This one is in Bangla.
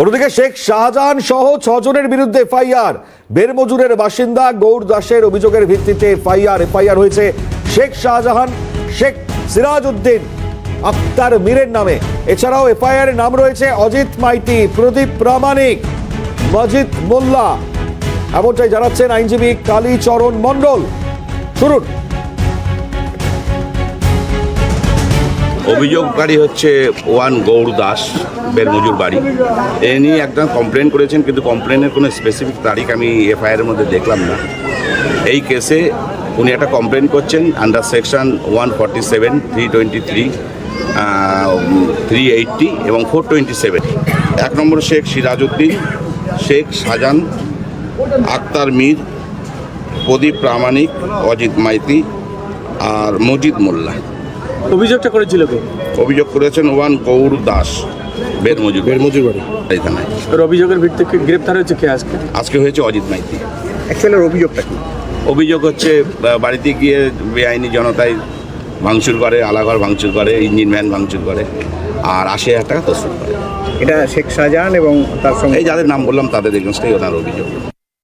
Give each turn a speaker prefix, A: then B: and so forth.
A: অন্যদিকে শেখ শাহজাহান সহ ছজনের বিরুদ্ধে এফআইআর বেরমজুরের বাসিন্দা গৌর দাসের অভিযোগের ভিত্তিতে এফআইআর এফআইআর হয়েছে শেখ শাহজাহান, শেখ সিরাজ উদ্দিন আক্তার মীরের নামে। এছাড়াও এফআইআর নাম রয়েছে অজিত মাইতি, প্রদীপ প্রামাণিক, মজিদ মোল্লা। এমনটাই জানাচ্ছেন আইনজীবী কালীচরণ মণ্ডল। শুনুন।
B: অভিযোগকারী হচ্ছে ওয়ান গৌর দাস বেরমজুর বাড়ি। এ নিয়ে একটা কমপ্লেন করেছেন, কিন্তু কমপ্লেনের কোনো স্পেসিফিক তারিখ আমি এফআইআর মধ্যে দেখলাম না। এই কেসে উনি একটা কমপ্লেন করছেন under section one forty seven three twenty three three eighty এবং ফোর টোয়েন্টি সেভেন এক নম্বর শেখ সিরাজউদ্দিন, শেখ শাহজান আক্তার মীর, প্রদীপ প্রামাণিক, অজিত মাইতি আর মজিদ মোল্লা।
C: অভিযোগটা করেছিল কে?
B: অভিযোগ করেছেন ওয়ান গৌর দাস বেরমজুর বেরমজুর বাড়ি। এই থানায়।
C: ওর অভিযোগের ভিত্তিতে গ্রেপ্তার হয়েছে কে আজকে?
B: আজকে হয়েছে অজিত মাইতি।
D: অ্যাকচুয়ালি অভিযোগটা কি?
B: অভিযোগ হচ্ছে বাড়িতে গিয়ে বেআইনি জনতায় ভাঙচুর করে আলাঘর ভাঙচুর করে ইঞ্জিন ভ্যান ভাঙচুর করে আর আশি হাজার টাকা তসরুপ করে।
D: এটা শেখ শাহজাহান এবং তার সঙ্গে
B: যাদের নাম বললাম তাদের এগেনস্টেই ওনার অভিযোগ।